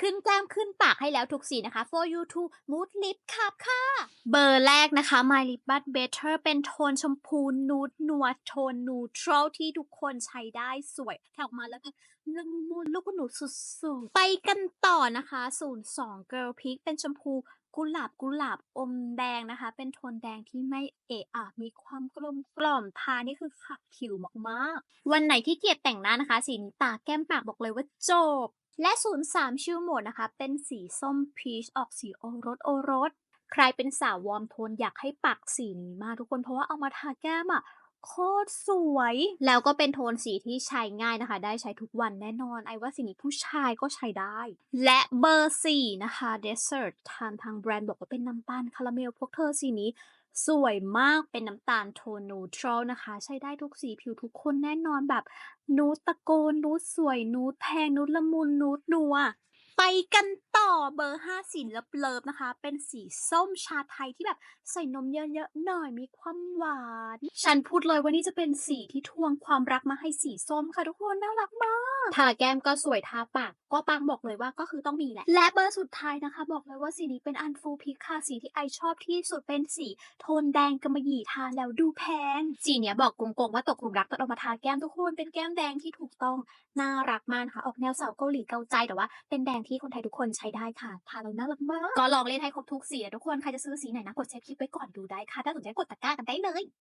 ขึ้นแก้มขึ้นปากให้แล้วทุกสีนะคะ for you to mood lip ครับค่ะ เบอร์แรกนะคะ my lip but better เป็นโทนชมพูนูดนัวโทน neutral ที่ทุกคนใช้ได้สวยแถวมาแล้วก็ละมุนลูกหนูสุดๆ ไปกันต่อนะคะ 02 girl pick เป็นชมพูกุหลาบกุหลาบอมแดงนะคะ เป็นโทนแดงที่ไม่เอะอะมีความกลมกล่อมทานี่คือขับผิวมากๆ วันไหนที่เกียจแต่งหน้านะคะ สีนี้ตาแก้มปากบอกเลยว่าจบ และ 03 ชิวโหมดนะคะ เป็นสีส้มพีชออกสีโอรสโอรส ใครเป็นสาววอร์มโทนอยากให้ปักสีนี้มากทุกคนเพราะว่าเอามาทาแก้มอะโคตรสวย แล้วก็เป็นโทนสีที่ใช้ง่ายนะคะ ได้ใช้ทุกวันแน่นอน ไอว่าสีนี้ผู้ชายก็ใช้ได้ และเบอร์สี่นะคะ Desert ทางทางแบรนด์บอกว่าเป็นน้ำตาลคาราเมลพวกเธอสีนี้ สวยมากเป็นน้ำตาลโทนนูทรัลนะคะ ใช้ได้ทุกสีผิวทุกคนแน่นอนแบบนูตตะโกนนูตสวยนูตแพงนูตละมุนนูตนัว ไปกันต่อเบอร์5สีเลิฟๆนะคะ เป็นสีส้มชาไทยที่แบบใส่นมเยอะๆหน่อยมีความหวาน ฉันพูดเลยว่านี่จะเป็นสีที่ทวงความรักมาให้สีส้มค่ะทุกคนน่ารักมากทาแก้มก็สวยทาปากก็ปังบอกเลยว่าก็คือต้องมีแหละ และเบอร์สุดท้ายนะคะ บอกเลยว่าสีนี้เป็นอันฟูพิกค่ะสีที่ไอชอบที่สุดเป็นสีโทนแดงกำมะหยี่ทาแล้วดูแพงสีเนี้ยบอกกงๆว่าตกหลุมรักตอนเอามาทาแก้มทุกคนเป็นแก้มแดงที่ถูกต้องน่ารักมากนะคะออกแนวสาวเกาหลีเกาใจแต่ว่าเป็นแดงที่คนไทยทุกคนใช้ได้ค่ะทาแล้วน่ารักมากก็ลองเล่นให้ครบทุกสีอะทุกคนใครจะซื้อสีไหนนะกดเช็คคลิปไว้ก่อนดูได้ค่ะถ้าสนใจกดตะกร้ากันได้เลย